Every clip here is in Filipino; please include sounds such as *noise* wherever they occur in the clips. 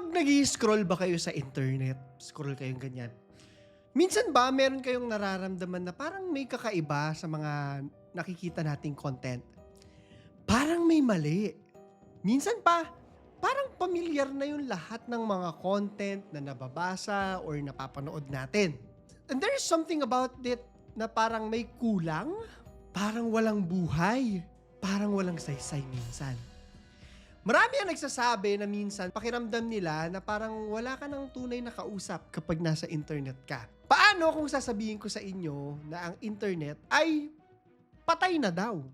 Kapag nag scroll ba kayo sa internet, scroll kayong ganyan, minsan ba meron kayong nararamdaman na parang may kakaiba sa mga nakikita nating content? Parang may mali. Minsan pa, parang pamilyar na yung lahat ng mga content na nababasa or napapanood natin. And there is something about it na parang may kulang, parang walang buhay, parang walang saysay minsan. Marami ang nagsasabi na minsan pakiramdam nila na parang wala ka ng tunay na kausap kapag nasa internet ka. Paano kung sasabihin ko sa inyo na ang internet ay patay na daw?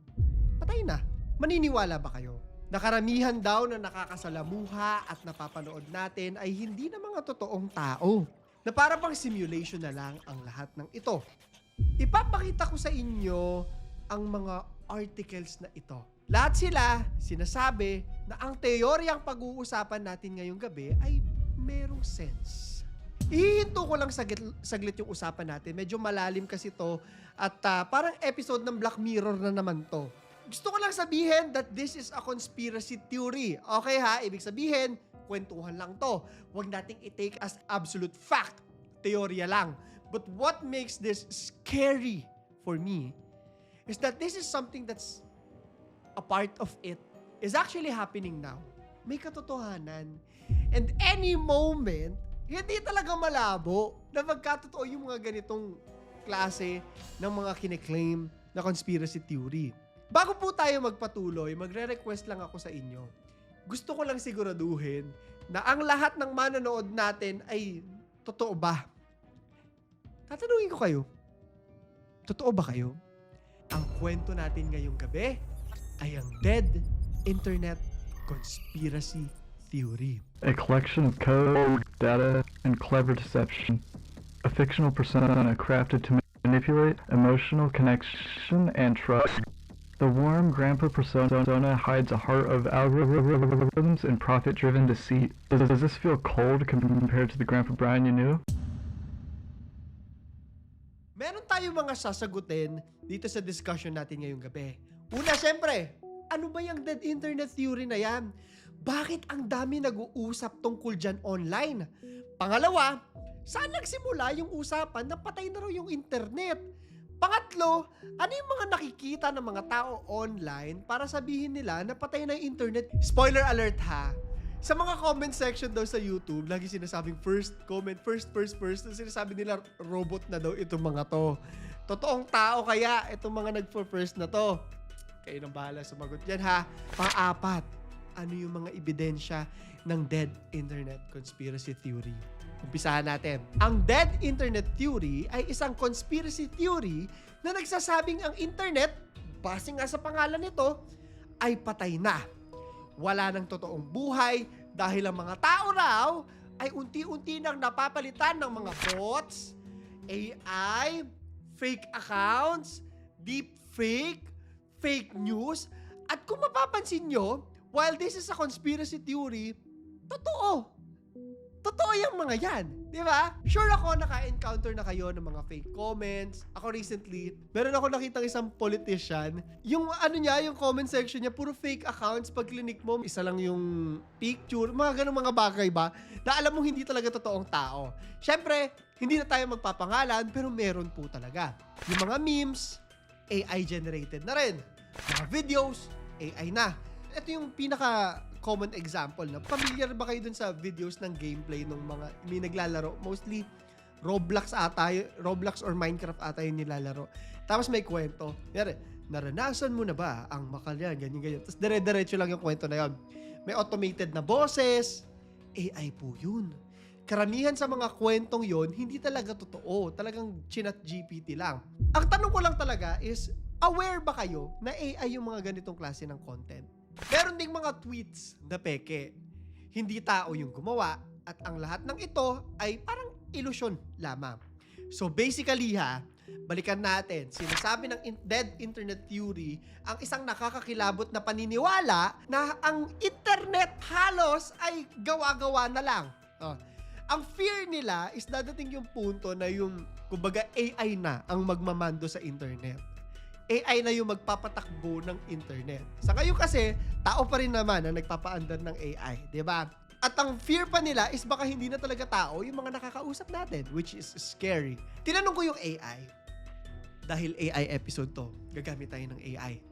Patay na. Maniniwala ba kayo? Nakaramihan daw na nakakasalamuha at napapanood natin ay hindi na mga totoong tao. Na para bang simulation na lang ang lahat ng ito. Ipapakita ko sa inyo ang mga articles na ito. Lahat sila sinasabi na ang teoryang pag-uusapan natin ngayong gabi ay merong sense. Ihinto ko lang saglit, saglit yung usapan natin. Medyo malalim kasi to at ah, parang episode ng Black Mirror na naman to. Gusto ko lang sabihin that this is a conspiracy theory. Okay ha? Ibig sabihin, kwentuhan lang to. Huwag nating i-take as absolute fact. Teorya lang. But what makes this scary for me is that this is something that's a part of it is actually happening now. May katotohanan. And any moment, hindi talaga malabo na magkatotoo yung mga ganitong klase ng mga kiniklaim na conspiracy theory. Bago po tayo magpatuloy, magre-request lang ako sa inyo. Gusto ko lang siguraduhin na ang lahat ng manonood natin ay totoo ba? Tatanungin ko kayo, totoo ba kayo? Ang kwento natin ngayong gabi ay ang Dead Internet Conspiracy Theory. A collection of code, data, and clever deception. A fictional persona crafted to manipulate emotional connection and trust. The warm grandpa persona hides a heart of algorithms and profit-driven deceit. Does, does this feel cold compared to the grandpa Brian you knew? Meron tayong mga sasagutin dito sa discussion natin ngayong gabi. Una, syempre, ano ba yung dead internet theory na yan? Bakit ang dami nag-uusap tungkol dyan online? Pangalawa, saan nagsimula yung usapan na patay na raw yung internet? Pangatlo, ano yung mga nakikita ng mga tao online para sabihin nila na patay na yung internet? Spoiler alert ha! Sa mga comment section daw sa YouTube, lagi sinasabing first comment, first, first, first, na sinasabi nila robot na daw itong mga to. Totoong tao kaya itong mga nag-first na to. Kayo nang bahala sumagot yan ha. Pang-apat, ano yung mga ebidensya ng dead internet conspiracy theory? Umpisahan natin. Ang dead internet theory ay isang conspiracy theory na nagsasabing ang internet, base nga sa pangalan nito, ay patay na. Wala ng totoong buhay dahil ang mga tao raw ay unti-unti nang napapalitan ng mga bots, AI, fake accounts, deep fake, fake news, at kung mapapansin nyo, while this is a conspiracy theory, totoo. Totoo yung mga yan. Di ba? Sure ako naka-encounter na kayo ng mga fake comments. Ako recently, meron ako nakitang isang politician. Yung ano niya, yung comment section niya, puro fake accounts. Pag clinic mo, isa lang yung picture. Mga ganun mga bagay ba? Na alam mo hindi talaga totoong tao. Syempre, hindi na tayo magpapangalan, pero meron po talaga. Yung mga memes, AI generated na rin. Mga videos, AI na. Ito yung pinaka common example na familiar ba kayo dun sa videos ng gameplay ng mga may naglalaro? Mostly Roblox ata Roblox or Minecraft ata yung nilalaro. Tapos may kwento. Yari, naranasan mo na ba ang makalyan ganyan ganyan. Tapos dire-diretso lang yung kwento na yun. May automated na boses. AI po yun karamihan sa mga kwentong yon hindi talaga totoo talagang chinat GPT lang ang tanong ko lang talaga is aware ba kayo na AI yung mga ganitong klase ng content Meron ding mga tweets na peke. Hindi tao yung gumawa at ang lahat ng ito ay parang ilusyon lamang. So basically ha, balikan natin, sinasabi ng in- dead internet theory ang isang nakakakilabot na paniniwala na ang internet halos ay gawa-gawa na lang. Oh. Ang fear nila is dadating yung punto na yung kumbaga AI na ang magmamando sa internet. AI na yung magpapatakbo ng internet. Sa ngayon kasi, tao pa rin naman na nagpapaandar ng AI, di ba? At ang fear pa nila is baka hindi na talaga tao yung mga nakakausap natin, which is scary. Tinanong ko yung AI, dahil AI episode to, gagamit tayo ng AI.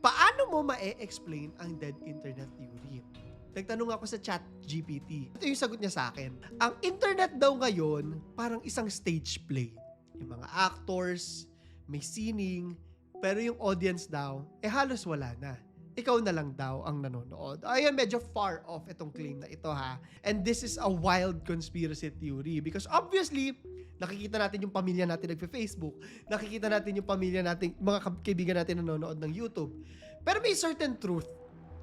Paano mo ma-explain ang dead internet theory? Nagtanong ako sa chat GPT. Ito yung sagot niya sa akin. Ang internet daw ngayon, parang isang stage play. Yung mga actors, may singing, pero yung audience daw, eh halos wala na. Ikaw na lang daw ang nanonood. Ayan, medyo far off itong claim na ito ha. And this is a wild conspiracy theory because obviously, nakikita natin yung pamilya natin nagpe-Facebook, nakikita natin yung pamilya natin, mga kaibigan natin nanonood ng YouTube. Pero may certain truth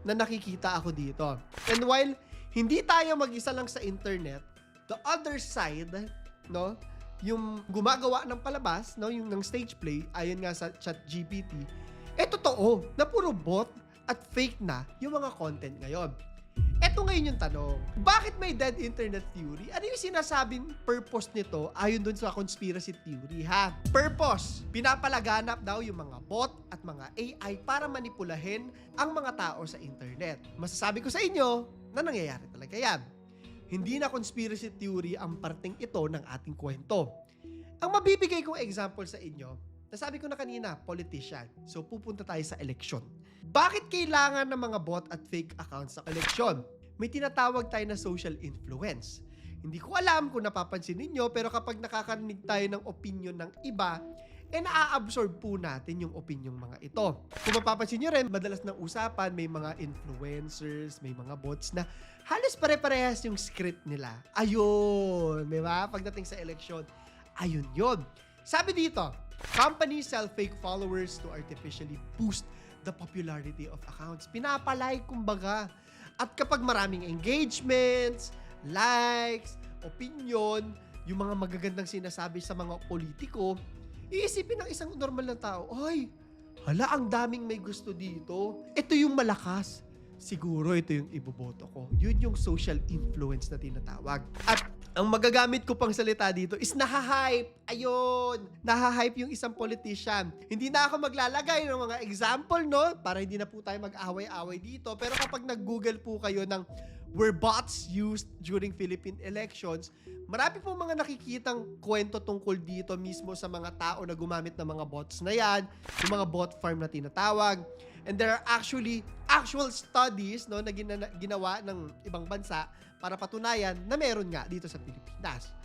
na nakikita ako dito. And while hindi tayo mag-isa lang sa internet, the other side, no, yung gumagawa ng palabas, no, yung ng stage play, ayon nga sa chat GPT, eh totoo, na puro bot at fake na yung mga content ngayon. Eto ngayon yung tanong, bakit may dead internet theory? Ano yung sinasabing purpose nito ayon dun sa conspiracy theory ha? Purpose, pinapalaganap daw yung mga bot at mga AI para manipulahin ang mga tao sa internet. Masasabi ko sa inyo na nangyayari talaga yan. Hindi na conspiracy theory ang parting ito ng ating kwento. Ang mabibigay kong example sa inyo, nasabi ko na kanina, politician. So pupunta tayo sa eleksyon. Bakit kailangan ng mga bot at fake accounts sa eleksyon? May tinatawag tayo na social influence. Hindi ko alam kung napapansin ninyo, pero kapag nakakarinig tayo ng opinion ng iba, eh naa-absorb po natin yung opinion mga ito. Kung mapapansin nyo rin, madalas ng usapan, may mga influencers, may mga bots na halos pare-parehas yung script nila. Ayun, di ba? Pagdating sa eleksyon, ayun yon. Sabi dito, companies sell fake followers to artificially boost the popularity of accounts. Pinapalay, kumbaga. At kapag maraming engagements, likes, opinion, yung mga magagandang sinasabi sa mga politiko, iisipin ng isang normal na tao, ay, hala, ang daming may gusto dito. Ito yung malakas. Siguro ito yung iboboto ko. Yun yung social influence na tinatawag. At ang magagamit ko pang salita dito is nahahype. Ayun, nahahype yung isang politician. Hindi na ako maglalagay ng mga example, no? Para hindi na po tayo mag-away-away dito. Pero kapag nag-google po kayo ng were bots used during Philippine elections, marami po mga nakikitang kwento tungkol dito mismo sa mga tao na gumamit ng mga bots na yan, yung mga bot farm na tinatawag. And there are actually actual studies no, na gina- ginawa ng ibang bansa para patunayan na meron nga dito sa Pilipinas.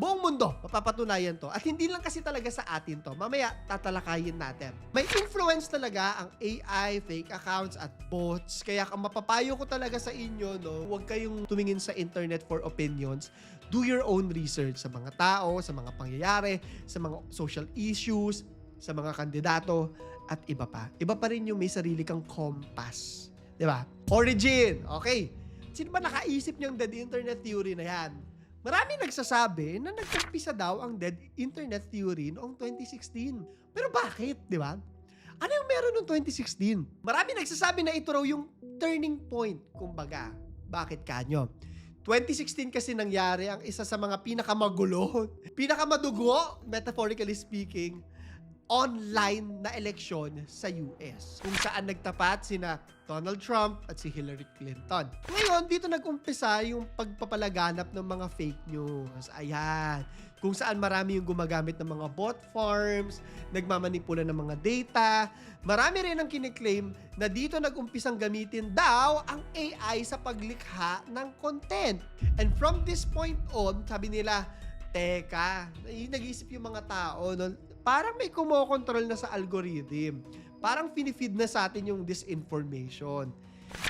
Buong mundo, mapapatunayan to. At hindi lang kasi talaga sa atin to. Mamaya, tatalakayin natin. May influence talaga ang AI, fake accounts, at bots. Kaya ang mapapayo ko talaga sa inyo, no, huwag kayong tumingin sa internet for opinions. Do your own research sa mga tao, sa mga pangyayari, sa mga social issues, sa mga kandidato, at iba pa. Iba pa rin yung may sarili kang compass. Ba? Origin. Okay. Sino ba nakaisip niyang dead internet theory na yan? Marami nagsasabi na nagkumpisa daw ang dead internet theory noong 2016. Pero bakit, di ba? Ano yung meron noong 2016? Marami nagsasabi na ito raw yung turning point, kumbaga. Bakit kanyo? 2016 kasi nangyari ang isa sa mga pinakamagulo, *laughs* pinakamadugo, metaphorically speaking, online na eleksyon sa US kung saan nagtapat sina Donald Trump at si Hillary Clinton. Ngayon, dito nag-umpisa yung pagpapalaganap ng mga fake news. Ayan. Kung saan marami yung gumagamit ng mga bot farms, nagmamanipula ng mga data. Marami rin ang kiniklaim na dito nag-umpisang gamitin daw ang AI sa paglikha ng content. And from this point on, sabi nila, teka, nag-iisip yung mga tao, no, parang may kumokontrol na sa algorithm. Parang finifeed na sa atin yung disinformation.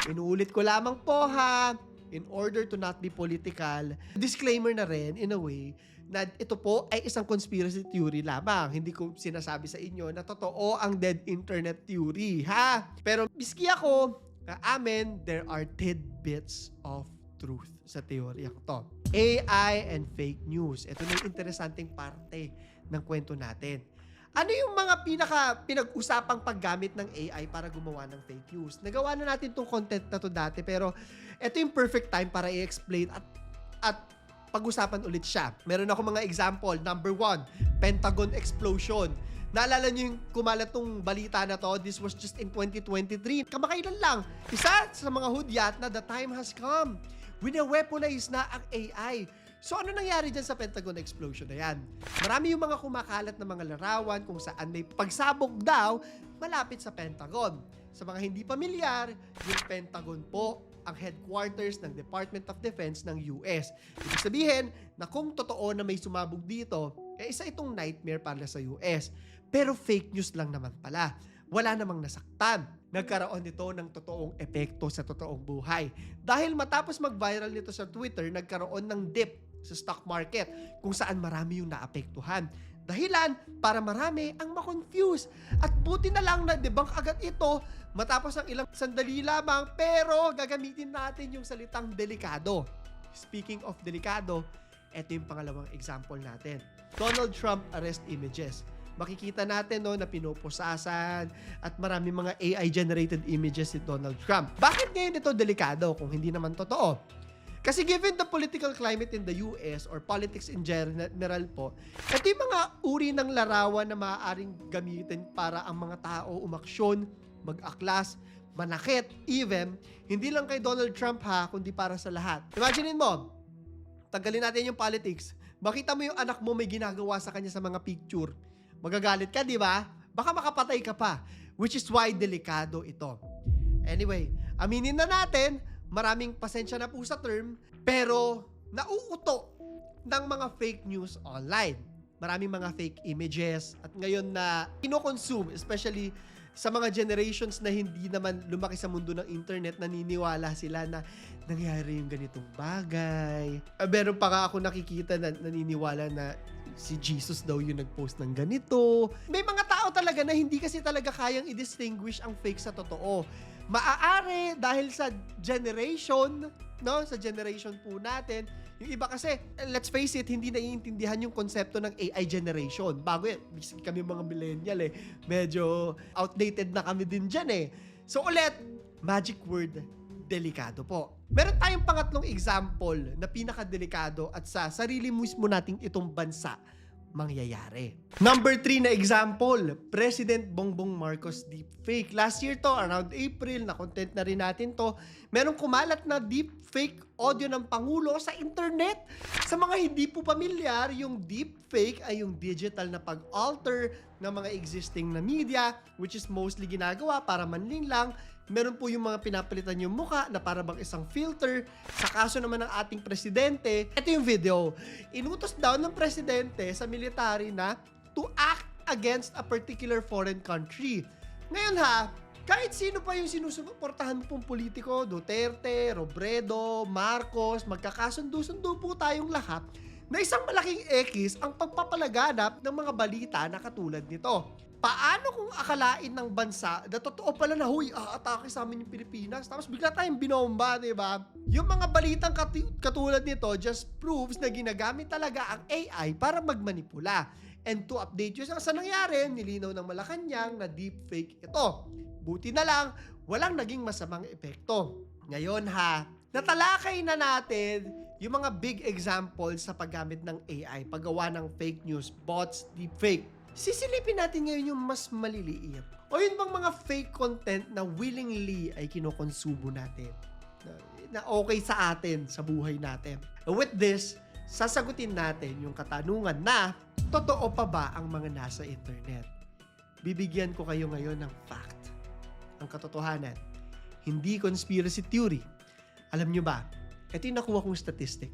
Inuulit ko lamang po ha, in order to not be political, disclaimer na rin in a way na ito po ay isang conspiracy theory lamang. Hindi ko sinasabi sa inyo na totoo ang dead internet theory, ha? Pero miski ako, na amin, there are tidbits of truth sa teorya ko to. AI and fake news. Ito na yung interesanting parte ng kwento natin. Ano yung mga pinaka pinag-usapang paggamit ng AI para gumawa ng fake news? Nagawa na natin tong content na to dati pero ito yung perfect time para i-explain at at pag-usapan ulit siya. Meron ako mga example. Number one, Pentagon explosion. Naalala niyo yung kumalat tong balita na to? This was just in 2023. Kamakailan lang. Isa sa mga hudyat na the time has come. Wina-weaponize na ang AI. So ano nangyari dyan sa Pentagon explosion na yan? Marami yung mga kumakalat na mga larawan kung saan may pagsabog daw malapit sa Pentagon. Sa mga hindi pamilyar, yung Pentagon po ang headquarters ng Department of Defense ng US. Ibig sabihin na kung totoo na may sumabog dito, eh isa itong nightmare para sa US. Pero fake news lang naman pala. Wala namang nasaktan. Nagkaroon nito ng totoong epekto sa totoong buhay. Dahil matapos mag-viral nito sa Twitter, nagkaroon ng dip sa stock market kung saan marami yung naapektuhan. Dahilan para marami ang makonfuse. At buti na lang na debunk agad ito matapos ang ilang sandali lamang pero gagamitin natin yung salitang delikado. Speaking of delikado, ito yung pangalawang example natin. Donald Trump arrest images. Makikita natin no, na pinupusasan at marami mga AI-generated images si Donald Trump. Bakit ngayon ito delikado kung hindi naman totoo? Kasi given the political climate in the US or politics in general po, ito yung mga uri ng larawan na maaaring gamitin para ang mga tao umaksyon, mag-aklas, manakit, even, hindi lang kay Donald Trump ha, kundi para sa lahat. Imaginein mo, tanggalin natin yung politics, makita mo yung anak mo may ginagawa sa kanya sa mga picture, magagalit ka, di ba? Baka makapatay ka pa, which is why delikado ito. Anyway, aminin na natin, maraming pasensya na po sa term, pero nauuto ng mga fake news online. Maraming mga fake images at ngayon na kinokonsume, especially sa mga generations na hindi naman lumaki sa mundo ng internet, naniniwala sila na nangyari yung ganitong bagay. Ah, Meron pa nga ako nakikita na naniniwala na si Jesus daw yung nag-post ng ganito. May mga tao talaga na hindi kasi talaga kayang i-distinguish ang fake sa totoo. Maaari dahil sa generation, no? Sa generation po natin, yung iba kasi, let's face it, hindi naiintindihan yung konsepto ng AI generation. Bago yan, kami mga millennial eh. Medyo outdated na kami din dyan eh. So ulit, magic word, delikado po. Meron tayong pangatlong example na pinakadelikado at sa sarili mismo nating itong bansa mangyayari. Number 3 na example, President Bongbong Marcos deepfake. Last year to, around April, na content na rin natin to, merong kumalat na deepfake audio ng Pangulo sa internet. Sa mga hindi po pamilyar, yung deepfake ay yung digital na pag-alter ng mga existing na media, which is mostly ginagawa para manling lang meron po yung mga pinapalitan yung muka na para bang isang filter. Sa kaso naman ng ating presidente, ito yung video. Inutos daw ng presidente sa military na to act against a particular foreign country. Ngayon ha, kahit sino pa yung sinusuportahan pong politiko, Duterte, Robredo, Marcos, magkakasundo-sundo po tayong lahat na isang malaking X ang pagpapalaganap ng mga balita na katulad nito. Paano kung akalain ng bansa na totoo pala na, huy, aatake sa amin yung Pilipinas, tapos bigla tayong binomba, di ba? Yung mga balitang kati- katulad nito just proves na ginagamit talaga ang AI para magmanipula. And to update you sa nangyari, nilinaw ng Malacanang na deepfake ito. Buti na lang, walang naging masamang epekto. Ngayon ha, natalakay na natin yung mga big examples sa paggamit ng AI, paggawa ng fake news, bots, deepfake. Sisilipin natin ngayon yung mas maliliit. O yun bang mga fake content na willingly ay kinokonsumo natin? Na, na okay sa atin, sa buhay natin. With this, sasagutin natin yung katanungan na, totoo pa ba ang mga nasa internet? Bibigyan ko kayo ngayon ng fact. Ang katotohanan. Hindi conspiracy theory. Alam nyo ba, ito yung nakuha kong statistic.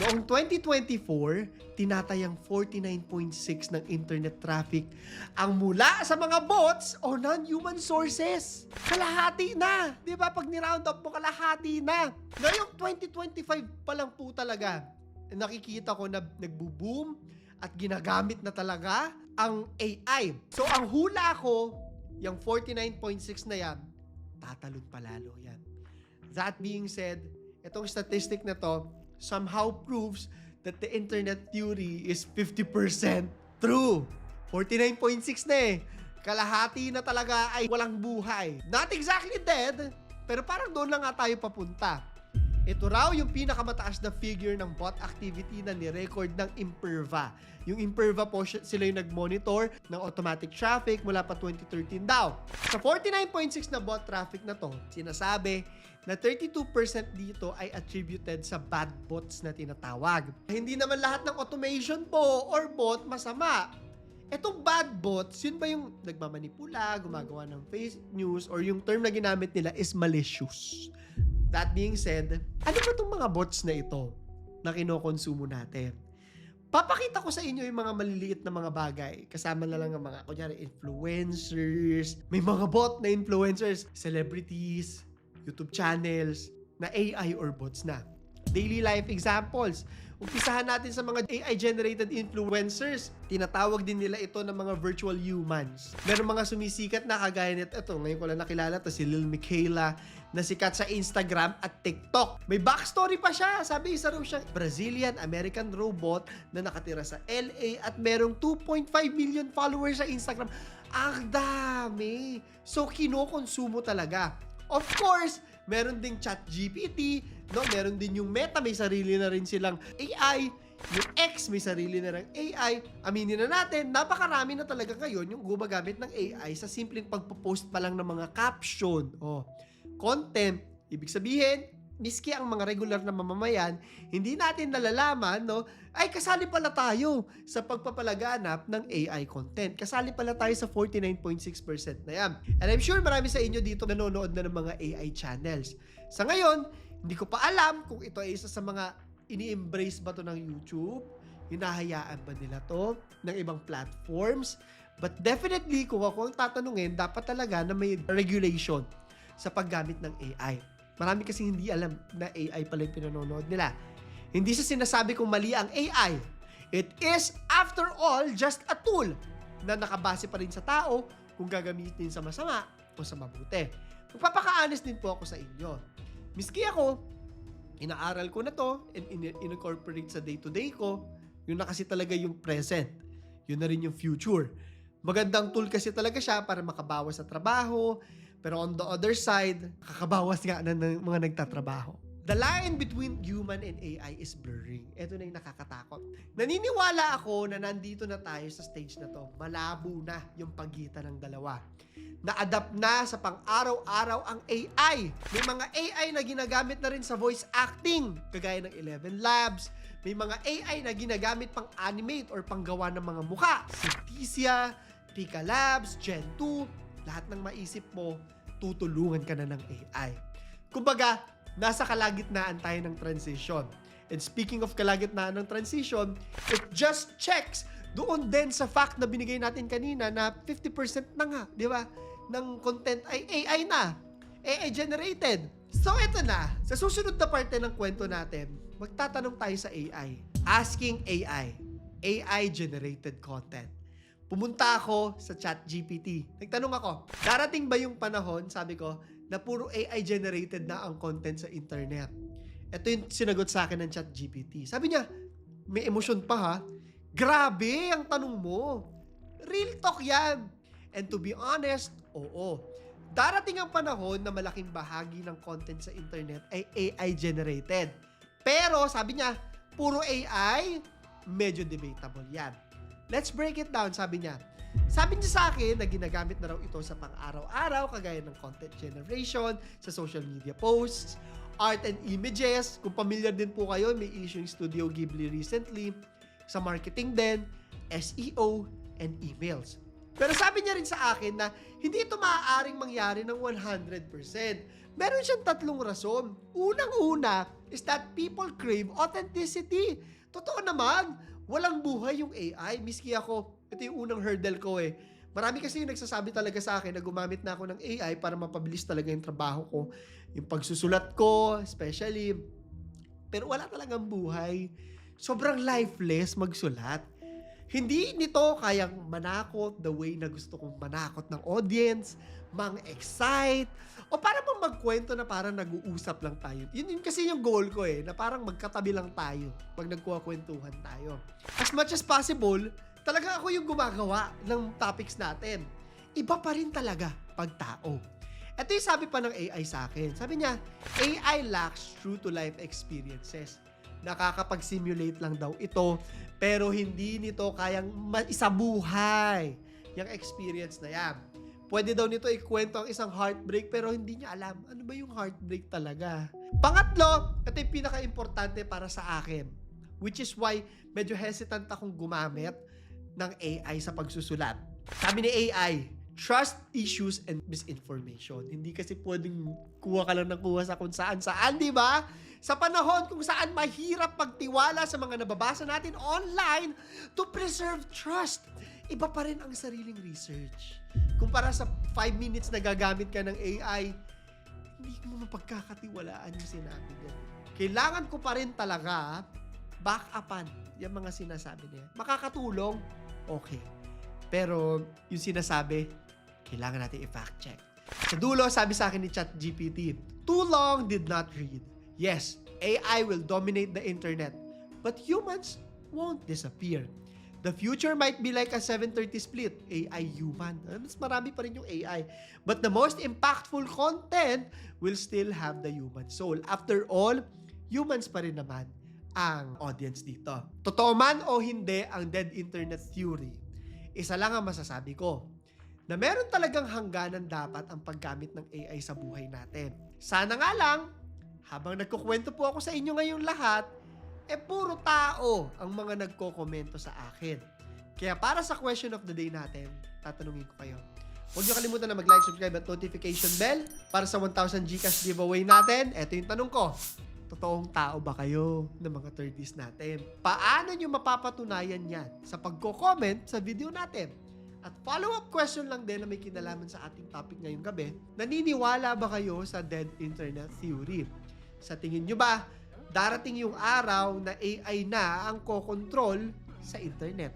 Noong 2024, tinatayang 49.6 ng internet traffic ang mula sa mga bots o non-human sources. Kalahati na! Di ba? Pag ni-round up mo, kalahati na. Ngayong 2025 pa lang po talaga, nakikita ko na nagbo-boom at ginagamit na talaga ang AI. So, ang hula ko, yung 49.6 na yan, tatalon palalo yan. That being said, itong statistic na to somehow proves that the internet theory is 50% true. 49.6 na eh. Kalahati na talaga ay walang buhay. Not exactly dead, pero parang doon lang nga tayo papunta. Ito raw yung pinakamataas na figure ng bot activity na ni-record ng Imperva. Yung Imperva po, sila yung nag-monitor ng automatic traffic mula pa 2013 daw. Sa 49.6 na bot traffic na to, sinasabi na 32% dito ay attributed sa bad bots na tinatawag. Hindi naman lahat ng automation po or bot masama. Etong bad bots, yun ba yung nagmamanipula, gumagawa ng fake news, or yung term na ginamit nila is malicious. That being said, ano ba itong mga bots na ito na kinokonsumo natin? Papakita ko sa inyo yung mga maliliit na mga bagay. Kasama na lang ang mga, kunyari, influencers. May mga bot na influencers, celebrities, YouTube channels, na AI or bots na. Daily life examples. Umpisahan natin sa mga AI-generated influencers. Tinatawag din nila ito ng mga virtual humans. Meron mga sumisikat na kagaya nito. Ito, ngayon ko lang nakilala to si Lil Michaela na sikat sa Instagram at TikTok. May backstory pa siya. Sabi isa raw siyang Brazilian-American robot na nakatira sa LA at merong 2.5 million followers sa Instagram. Ang dami! So, kinokonsumo talaga. Of course, meron ding chat GPT, no? meron din yung Meta, may sarili na rin silang AI, yung X may sarili na rin AI. Aminin na natin, napakarami na talaga ngayon yung gumagamit ng AI sa simpleng pagpo-post pa lang ng mga caption. Oh, content. Ibig sabihin, miski ang mga regular na mamamayan, hindi natin nalalaman, no, ay kasali pala tayo sa pagpapalaganap ng AI content. Kasali pala tayo sa 49.6% na yan. And I'm sure marami sa inyo dito nanonood na ng mga AI channels. Sa ngayon, hindi ko pa alam kung ito ay isa sa mga ini-embrace ba to ng YouTube, hinahayaan ba nila to ng ibang platforms. But definitely, kung ako ang tatanungin, dapat talaga na may regulation sa paggamit ng AI. Marami kasi hindi alam na AI pala yung pinanonood nila. Hindi sa sinasabi kong mali ang AI. It is, after all, just a tool na nakabase pa rin sa tao kung gagamitin sa masama o sa mabuti. Magpapaka-honest din po ako sa inyo. Miski ako, inaaral ko na to and in- incorporate sa day-to-day ko, yun na kasi talaga yung present. Yun na rin yung future. Magandang tool kasi talaga siya para makabawas sa trabaho, pero on the other side, kakabawas nga na ng mga nagtatrabaho. The line between human and AI is blurring. Ito na yung nakakatakot. Naniniwala ako na nandito na tayo sa stage na to. Malabo na yung pagitan ng dalawa. Na-adapt na sa pang-araw-araw ang AI. May mga AI na ginagamit na rin sa voice acting, kagaya ng 11 Labs. May mga AI na ginagamit pang animate or panggawa ng mga muka. Si Tisia, Pika Labs, Gen 2, lahat ng maisip mo, tutulungan ka na ng AI. Kumbaga, nasa kalagitnaan tayo ng transition. And speaking of kalagitnaan ng transition, it just checks doon din sa fact na binigay natin kanina na 50% na nga, di ba, ng content ay AI na. AI generated. So ito na, sa susunod na parte ng kwento natin, magtatanong tayo sa AI. Asking AI. AI generated content. Pumunta ako sa chat GPT. Nagtanong ako, darating ba yung panahon, sabi ko, na puro AI generated na ang content sa internet? Ito yung sinagot sa akin ng chat GPT. Sabi niya, may emosyon pa ha. Grabe ang tanong mo. Real talk yan. And to be honest, oo. Darating ang panahon na malaking bahagi ng content sa internet ay AI generated. Pero sabi niya, puro AI, medyo debatable yan. Let's break it down, sabi niya. Sabi niya sa akin na ginagamit na raw ito sa pang-araw-araw kagaya ng content generation, sa social media posts, art and images. Kung familiar din po kayo, may issue yung Studio Ghibli recently. Sa marketing din, SEO, and emails. Pero sabi niya rin sa akin na hindi ito maaaring mangyari ng 100%. Meron siyang tatlong rason. Unang-una is that people crave authenticity. Totoo naman, walang buhay yung AI. Miski ako, ito yung unang hurdle ko eh. Marami kasi yung nagsasabi talaga sa akin na gumamit na ako ng AI para mapabilis talaga yung trabaho ko. Yung pagsusulat ko, especially. Pero wala talagang buhay. Sobrang lifeless magsulat. Hindi nito kayang manakot the way na gusto kong manakot ng audience, mang-excite, o para bang magkwento na parang nag-uusap lang tayo. Yun, yun kasi yung goal ko eh, na parang magkatabi lang tayo pag nagkuha-kwentuhan tayo. As much as possible, talaga ako yung gumagawa ng topics natin. Iba pa rin talaga pag tao. Ito yung sabi pa ng AI sa akin. Sabi niya, AI lacks true-to-life experiences. Nakakapag-simulate lang daw ito, pero hindi nito kayang isabuhay yung experience na yan. Pwede daw nito ikwento ang isang heartbreak, pero hindi niya alam ano ba yung heartbreak talaga. Pangatlo, ito yung pinaka-importante para sa akin, which is why medyo hesitant akong gumamit ng AI sa pagsusulat. Sabi ni AI, trust issues and misinformation. Hindi kasi pwedeng kuha ka lang ng kuha sa kung saan saan, di ba? Sa panahon kung saan mahirap magtiwala sa mga nababasa natin online to preserve trust. Iba pa rin ang sariling research. Kumpara sa 5 minutes na gagamit ka ng AI, hindi mo mapagkakatiwalaan yung sinabi niya. Kailangan ko pa rin talaga back-upan yung mga sinasabi niya. Makakatulong, okay. Pero yung sinasabi, kailangan natin i-fact check. Sa dulo, sabi sa akin ni ChatGPT, too long did not read. Yes, AI will dominate the internet, but humans won't disappear. The future might be like a 730 split, AI human. Ah, Mas marami pa rin yung AI. But the most impactful content will still have the human soul. After all, humans pa rin naman ang audience dito. Totoo man o hindi ang dead internet theory, isa lang ang masasabi ko, na meron talagang hangganan dapat ang paggamit ng AI sa buhay natin. Sana nga lang, habang nagkukwento po ako sa inyo ngayong lahat, eh puro tao ang mga nagkokomento sa akin. Kaya para sa question of the day natin, tatanungin ko kayo. Huwag niyo kalimutan na mag-like, subscribe at notification bell para sa 1,000 Gcash giveaway natin. Ito yung tanong ko. Totoong tao ba kayo ng mga 30s natin? Paano nyo mapapatunayan yan sa pagko-comment sa video natin? At follow-up question lang din na may kinalaman sa ating topic ngayong gabi, naniniwala ba kayo sa dead internet theory? Sa tingin nyo ba, darating yung araw na AI na ang kokontrol sa internet?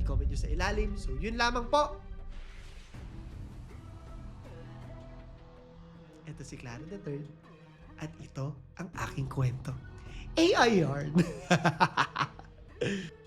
I-comment nyo sa ilalim. So, yun lamang po. Ito si Clara the Third. At ito ang aking kwento. AI yarn. *laughs*